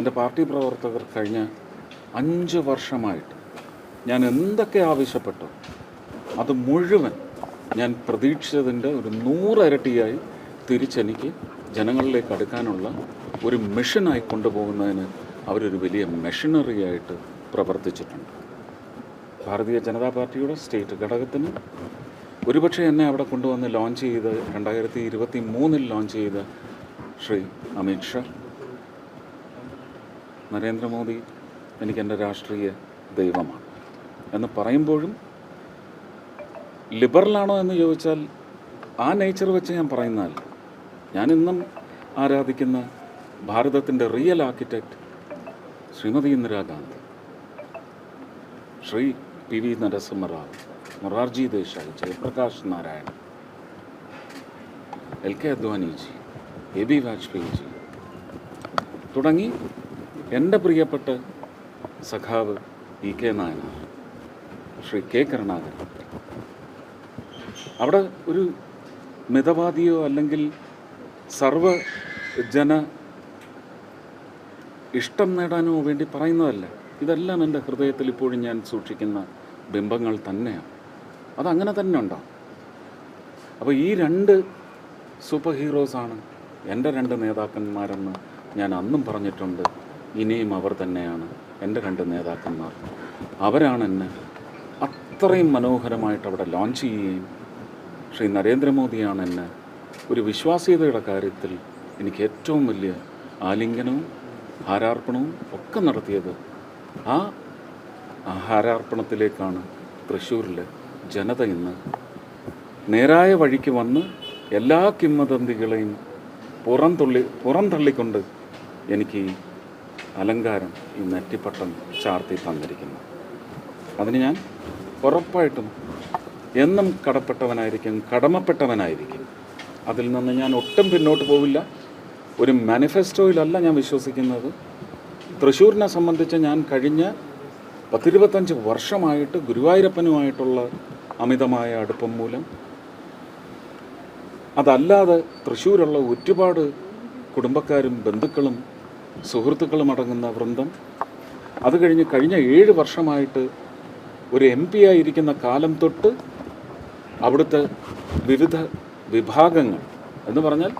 എന്റെ പാർട്ടി പ്രവർത്തകർ കഴിഞ്ഞ അഞ്ച് വർഷമായിട്ട് ഞാൻ എന്തൊക്കെ ആവശ്യപ്പെട്ടു അത് മുഴുവൻ ഞാൻ പ്രതീക്ഷിച്ചതിന്റെ ഒരു നൂറരട്ടിയായി തിരിച്ചെനിക്ക് ജനങ്ങളിലേക്ക് അടുക്കാനുള്ള ഒരു മിഷനായി കൊണ്ടുപോകുന്നതിന് അവരൊരു വലിയ മെഷീനറിയായിട്ട് പ്രവർത്തിച്ചിട്ടുണ്ട്. ഭാരതീയ ജനതാ പാർട്ടിയുടെ സ്റ്റേറ്റ് ഘടകത്തിന് ഒരുപക്ഷെ എന്നെ അവിടെ കൊണ്ടുവന്ന് ലോഞ്ച് ചെയ്ത് രണ്ടായിരത്തി ഇരുപത്തി മൂന്നിൽ ലോഞ്ച് ചെയ്ത ശ്രീ അമിത് ഷാ നരേന്ദ്രമോദി എനിക്കെന്റെ രാഷ്ട്രീയ ദൈവമാണ്. എന്ന് പറയുമ്പോഴും ലിബറലാണോ എന്ന് ചോദിച്ചാൽ ആ നേച്ചർ വെച്ച് ഞാൻ പറയുന്നതല്ല. ഞാൻ ആരാധിക്കുന്ന ഭാരതത്തിന്റെ real architect Shrimati Indira Gandhi Shri P V Narasimha Rao Morarji Desai Jayaprakash Narayanan L K Advaniji A B Vajpayeeji തുടങ്ങി എന്റെ പ്രിയപ്പെട്ട സഖാവ് E K Nayanar Shri K Karunakaran. അവിടെ ഒരു മിതവാദിയോ അല്ലെങ്കിൽ സർവ ജന ഇഷ്ടം നേടാനോ വേണ്ടി പറയുന്നതല്ല. ഇതെല്ലാം എന്റെ ഹൃദയത്തിൽ ഇപ്പോഴും ഞാൻ സൂക്ഷിക്കുന്ന ബിംബങ്ങൾ തന്നെയാണ്. അതങ്ങനെ തന്നെ ഉണ്ടാവും. അപ്പോൾ ഈ രണ്ട് സൂപ്പർ ഹീറോസാണ് എന്റെ രണ്ട് നേതാക്കന്മാരെന്ന് ഞാൻ അന്നും പറഞ്ഞിട്ടുണ്ട്. ഇനിയും അവർ തന്നെയാണ് എന്റെ രണ്ട് നേതാക്കന്മാർ. അവരാണ് എന്നെ അത്രയും മനോഹരമായിട്ട് അവിടെ ലോഞ്ച് ചെയ്യുകയും ശ്രീ നരേന്ദ്രമോദിയാണ് എന്നെ ഒരു വിശ്വാസ്യതയുടെ കാര്യത്തിൽ എനിക്ക് ഏറ്റവും വലിയ ആലിംഗനവും ഹാരാർപ്പണവും ഒക്കെ നടത്തിയത് ആ ഹാരാർപ്പണത്തിലേക്കാണ് തൃശ്ശൂരിലെ ജനത ഇന്ന് നേരായ വഴിക്ക് വന്ന് എല്ലാ കിംവദന്തികളെയും പുറംതള്ളി പുറംതള്ളിക്കൊണ്ട് എനിക്ക് അലങ്കാരം ഈ നെറ്റിപ്പട്ടം ചാർത്തി തന്നിരിക്കുന്നു. അതിന് ഞാൻ ഉറപ്പായിട്ടും എന്നും കടപ്പെട്ടവനായിരിക്കും കടമപ്പെട്ടവനായിരിക്കും. അതിൽ നിന്ന് ഞാൻ ഒട്ടും പിന്നോട്ട് പോവില്ല. ഒരു മാനിഫെസ്റ്റോയിലല്ല ഞാൻ വിശ്വസിക്കുന്നത്. തൃശ്ശൂരിനെ സംബന്ധിച്ച് ഞാൻ കഴിഞ്ഞ പത്തിരുപത്തഞ്ച് വർഷമായിട്ട് ഗുരുവായൂരപ്പനുമായിട്ടുള്ള അമിതമായ അടുപ്പം മൂലം. അതല്ലാതെ തൃശ്ശൂരുള്ള ഒരുപാട് കുടുംബക്കാരും ബന്ധുക്കളും സുഹൃത്തുക്കളും അടങ്ങുന്ന വൃന്ദം. അത് കഴിഞ്ഞ് കഴിഞ്ഞ ഏഴ് വർഷമായിട്ട് ഒരു എം പി ആയിരിക്കുന്ന കാലം തൊട്ട് അവിടുത്തെ വിവിധ വിഭാഗങ്ങൾ എന്ന് പറഞ്ഞാൽ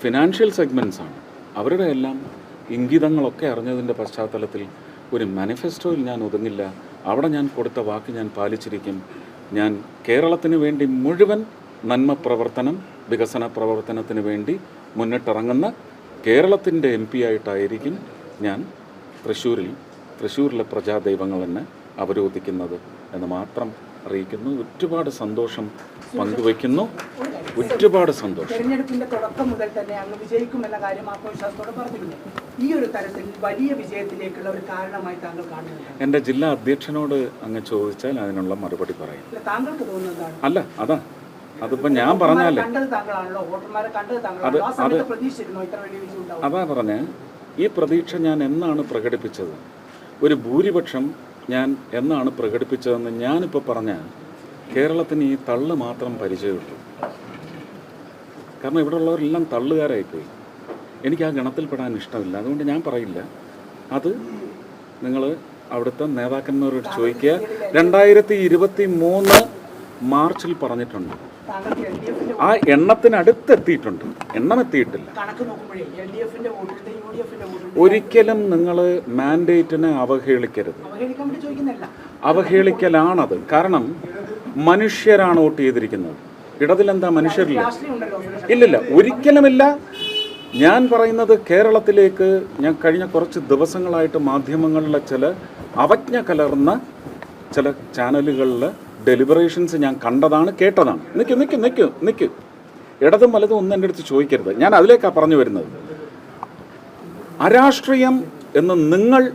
ഫിനാൻഷ്യൽ സെഗ്മെന്റ്സ് ആണ്. അവരുടെ എല്ലാം ഇംഗിതങ്ങളൊക്കെ അറിഞ്ഞതിന്റെ പശ്ചാത്തലത്തിൽ ഒരു മാനിഫെസ്റ്റോയിൽ ഞാൻ ഒതുങ്ങില്ല. അവിടെ ഞാൻ കൊടുത്ത വാക്ക് ഞാൻ പാലിച്ചിരിക്കും. ഞാൻ കേരളത്തിന് വേണ്ടി മുഴുവൻ നന്മ പ്രവർത്തനം വികസന പ്രവർത്തനത്തിന് വേണ്ടി മുന്നിട്ടിറങ്ങുന്ന കേരളത്തിന്റെ എം പി ആയിട്ടായിരിക്കും ഞാൻ തൃശ്ശൂരിൽ തൃശ്ശൂരിലെ പ്രജാദൈവങ്ങൾ എന്നെ അവരോധിക്കുന്നത് എന്ന് മാത്രം അറിയിക്കുന്നു. ഒരുപാട് സന്തോഷം പങ്കുവയ്ക്കുന്നു. ഒരുപാട് സന്തോഷം. തെരഞ്ഞെടുപ്പിന്റെ തുടക്കം മുതൽ തന്നെ അങ്ങ് വിജയിക്കുമെന്ന കാര്യം ആത്മവിശ്വാസത്തോടെ പറഞ്ഞിരുന്നു ഈ ഒരു തരത്തിൽ വലിയ വിജയത്തിലേക്കുള്ള ഒരു കാരണമായി താങ്കൾ കാണുന്നുണ്ട്? എന്റെ ജില്ലാ അധ്യക്ഷനോട് അങ്ങ് ചോദിച്ചാൽ അതിനുള്ള മറുപടി പറയും. താങ്കൾക്ക് തോന്നുന്നതാണ്. അല്ല അതാ. അതിപ്പോൾ ഞാൻ പറഞ്ഞാലേ അത് അത് അതാ പറഞ്ഞ ഈ പ്രതീക്ഷ ഞാൻ എന്നാണ് പ്രകടിപ്പിച്ചത്? ഒരു ഭൂരിപക്ഷം ഞാൻ എന്നാണ് പ്രകടിപ്പിച്ചതെന്ന് ഞാനിപ്പോൾ പറഞ്ഞ കേരളത്തിന് ഈ തള്ള് മാത്രം പരിചയമുള്ളൂ. കാരണം ഇവിടെ ഉള്ളവരെല്ലാം തള്ളുകാരായിപ്പോയി. എനിക്ക് ആ ഗണത്തിൽപ്പെടാൻ ഇഷ്ടമില്ല. അതുകൊണ്ട് ഞാൻ പറയില്ല. അത് നിങ്ങൾ അവിടുത്തെ നേതാക്കന്മാരോട് ചോദിക്കുക. രണ്ടായിരത്തി ഇരുപത്തി മൂന്ന് മാർച്ചിൽ പറഞ്ഞിട്ടുണ്ട്. ആ എണ്ണത്തിനടുത്തെത്തിയിട്ടുണ്ട്. എണ്ണം എത്തിയിട്ടില്ല ഒരിക്കലും നിങ്ങൾ മാൻഡേറ്റിനെ അവഹേളിക്കരുത്. അവഹേളിക്കലാണത്. കാരണം മനുഷ്യരാണ് വോട്ട് ചെയ്തിരിക്കുന്നത്. ഇടതിലെന്താ മനുഷ്യരില്ല? ഇല്ലില്ല ഒരിക്കലുമില്ല. ഞാൻ പറയുന്നത് കേരളത്തിലേക്ക് ഞാൻ കഴിഞ്ഞ കുറച്ച് ദിവസങ്ങളായിട്ട് മാധ്യമങ്ങളിലെ ചില അവജ്ഞ കലർന്ന ചില ചാനലുകളിൽ ഡെലിബറേഷൻസ് ഞാൻ കണ്ടതാണ് കേട്ടതാണ്. നിൽക്കു നിൽക്കു നിൽക്കു നിൽക്കു ഇടതും വലതും ഒന്നും എന്റെ അടുത്ത് ചോദിക്കരുത്. ഞാൻ അതിലേക്കാണ് പറഞ്ഞു വരുന്നത്. അരാഷ്ട്രീയം എന്ന് നിങ്ങൾ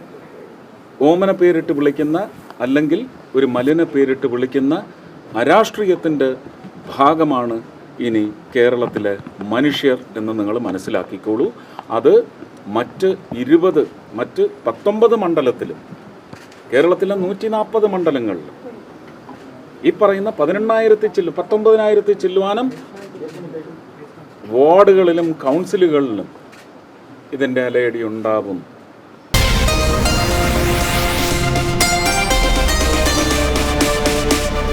ഓമന പേരിട്ട് വിളിക്കുന്ന അല്ലെങ്കിൽ ഒരു മലിന പേരിട്ട് വിളിക്കുന്ന അരാഷ്ട്രീയത്തിന്റെ ഭാഗമാണ് ഇനി കേരളത്തിലെ മനുഷ്യർ എന്ന് നിങ്ങൾ മനസ്സിലാക്കിക്കോളൂ. അത് മറ്റ് ഇരുപത് മറ്റ് പത്തൊമ്പത് മണ്ഡലത്തിലും കേരളത്തിലെ നൂറ്റി നാൽപ്പത് മണ്ഡലങ്ങളിൽ ഈ പറയുന്ന പതിനെണ്ണായിരത്തി ചില്ലു പത്തൊമ്പതിനായിരത്തി ചില്ലുവാനം വാർഡുകളിലും കൗൺസിലുകളിലും ഇതിന്റെ അലയടി ഉണ്ടാവും